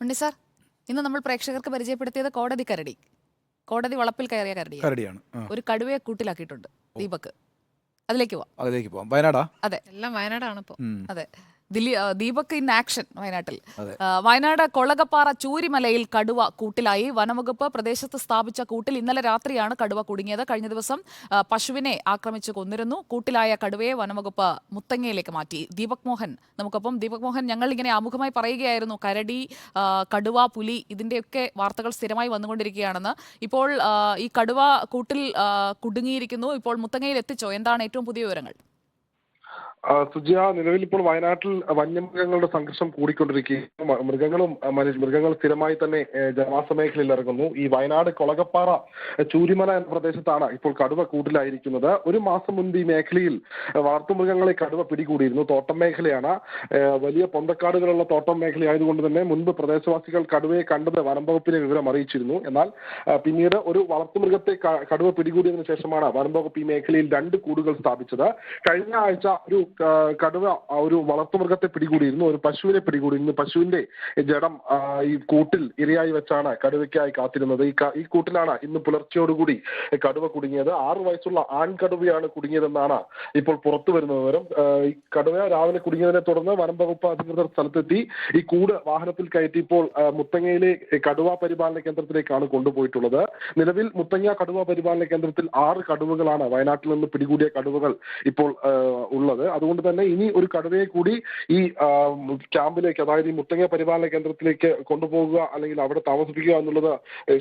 ഉണ്ണി sir ഇന്ന് നമ്മൾ പ്രേക്ഷകർക്ക് പരിചയപ്പെടുത്തിയത് കോടതി കരടി. കോടതി വളപ്പിൽ കയറിയ കരടി കരടിയാണ്. ആ, ഒരു കടുവയെ കൂട്ടിലാക്കിയിട്ടുണ്ട് ദീപക്. അതിലേക്ക് പോവാം. അതിലേക്ക് പോവാം. വയനാടാ? അതെ. എല്ലാം വയനാടാണ് ഇപ്പോ ഉം. അതെ. ദീപക് ഇൻ ആക്ഷൻ വയനാട്ടിൽ. വയനാട് കൊളകപ്പാറ ചൂരിമലയിൽ കടുവ കൂട്ടിലായി. വനംവകുപ്പ് പ്രദേശത്ത് സ്ഥാപിച്ച കൂട്ടിൽ ഇന്നലെ രാത്രിയാണ് കടുവ കുടുങ്ങിയത്. കഴിഞ്ഞ ദിവസം പശുവിനെ ആക്രമിച്ച് കൊന്നിരുന്നു. കൂട്ടിലായ കടുവയെ വനംവകുപ്പ് മുത്തങ്ങയിലേക്ക് മാറ്റി. ദീപക് മോഹൻ നമുക്കൊപ്പം. ദീപക് മോഹൻ ഞങ്ങൾ ഇങ്ങനെ ആമുഖമായി പറയുകയായിരുന്നു. കരടി കടുവ പുലി ഇതിന്റെയൊക്കെ വാർത്തകൾ സ്ഥിരമായി വന്നുകൊണ്ടിരിക്കുകയാണെന്ന്. ഇപ്പോൾ ഈ കടുവ കൂട്ടിൽ കുടുങ്ങിയിരിക്കുന്നു. ഇപ്പോൾ മുത്തങ്ങയിൽ എത്തിച്ചോ? എന്താണ് ഏറ്റവും പുതിയ വിവരങ്ങൾ? സുജിയ നിലവിൽ ഇപ്പോൾ വയനാട്ടിൽ വന്യമൃഗങ്ങളുടെ സംഘർഷം കൂടിക്കൊണ്ടിരിക്കുകയും മൃഗങ്ങളും മൃഗങ്ങൾ സ്ഥിരമായി തന്നെ ജനവാസ മേഖലയിൽ ഇറങ്ങുന്നു. ഈ വയനാട് കൊളകപ്പാറ ചൂരിമല എന്ന പ്രദേശത്താണ് ഇപ്പോൾ കടുവ കൂട്ടിലായിരിക്കുന്നത്. ഒരു മാസം മുൻപ് ഈ മേഖലയിൽ വളർത്തുമൃഗങ്ങളെ കടുവ പിടികൂടിയിരുന്നു. തോട്ടം മേഖലയാണ്. വലിയ പൊന്തക്കാടുകളുള്ള തോട്ടം മേഖലയായതുകൊണ്ട് തന്നെ മുൻപ് പ്രദേശവാസികൾ കടുവയെ കണ്ടത് വനം വകുപ്പിനെ വിവരം അറിയിച്ചിരുന്നു. എന്നാൽ പിന്നീട് ഒരു വളർത്തുമൃഗത്തെ കടുവ പിടികൂടിയതിനു ശേഷമാണ് വനം വകുപ്പ് ഈ മേഖലയിൽ രണ്ട് കൂടുകൾ സ്ഥാപിച്ചത്. കഴിഞ്ഞ ആഴ്ച ഒരു കടുവ ഒരു വളർത്തുമൃഗത്തെ പിടികൂടിയിരുന്നു. ഒരു പശുവിനെ പിടികൂടിയിരുന്നു. പശുവിന്റെ ജഡം ഈ കൂട്ടിൽ ഇരയായി വെച്ചാണ് കടുവയ്ക്കായി കാത്തിരുന്നത്. ഈ ഈ കൂട്ടിലാണ് ഇന്ന് പുലർച്ചയോടുകൂടി കടുവ കുടുങ്ങിയത്. ആറു വയസ്സുള്ള ആൺകടുവയാണ് കുടുങ്ങിയതെന്നാണ് ഇപ്പോൾ പുറത്തു വരുന്ന വിവരം. ഈ കടുവ രാവിലെ കുടുങ്ങിയതിനെ തുടർന്ന് വനം വകുപ്പ് അധികൃതർ സ്ഥലത്തെത്തി. ഈ കൂട് വാഹനത്തിൽ കയറ്റി ഇപ്പോൾ മുത്തങ്ങയിലെ കടുവ പരിപാലന കേന്ദ്രത്തിലേക്കാണ് കൊണ്ടുപോയിട്ടുള്ളത്. നിലവിൽ മുത്തങ്ങ കടുവ പരിപാലന കേന്ദ്രത്തിൽ ആറ് കടുവകളാണ് വയനാട്ടിൽ നിന്ന് പിടികൂടിയ കടുവകൾ ഇപ്പോൾ ഉള്ളത്. ഉള്ളത് അതുകൊണ്ട് തന്നെ ഇനി ഒരു കടുവയെ കൂടി ഈ ക്യാമ്പിലേക്ക് അതായത് ഈ മുത്തങ്ങ പരിപാലന കേന്ദ്രത്തിലേക്ക് കൊണ്ടുപോകുക അല്ലെങ്കിൽ അവിടെ താമസിപ്പിക്കുക എന്നുള്ളത്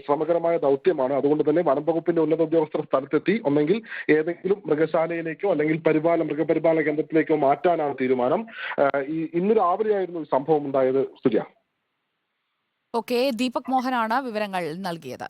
ശ്രമകരമായ ദൗത്യമാണ്. അതുകൊണ്ട് തന്നെ വനം വകുപ്പിന്റെ ഉന്നത ഉദ്യോഗസ്ഥർ സ്ഥലത്തെത്തി ഒന്നെങ്കിൽ ഏതെങ്കിലും മൃഗശാലയിലേക്കോ അല്ലെങ്കിൽ പരിപാലന മൃഗപരിപാലന കേന്ദ്രത്തിലേക്കോ മാറ്റാനാണ് തീരുമാനം. ഈ ഇന്ന് രാവിലെയായിരുന്നു സംഭവം ഉണ്ടായത് സുര്യ. ഓക്കെ ദീപക് മോഹനാണ് വിവരങ്ങൾ നൽകിയത്.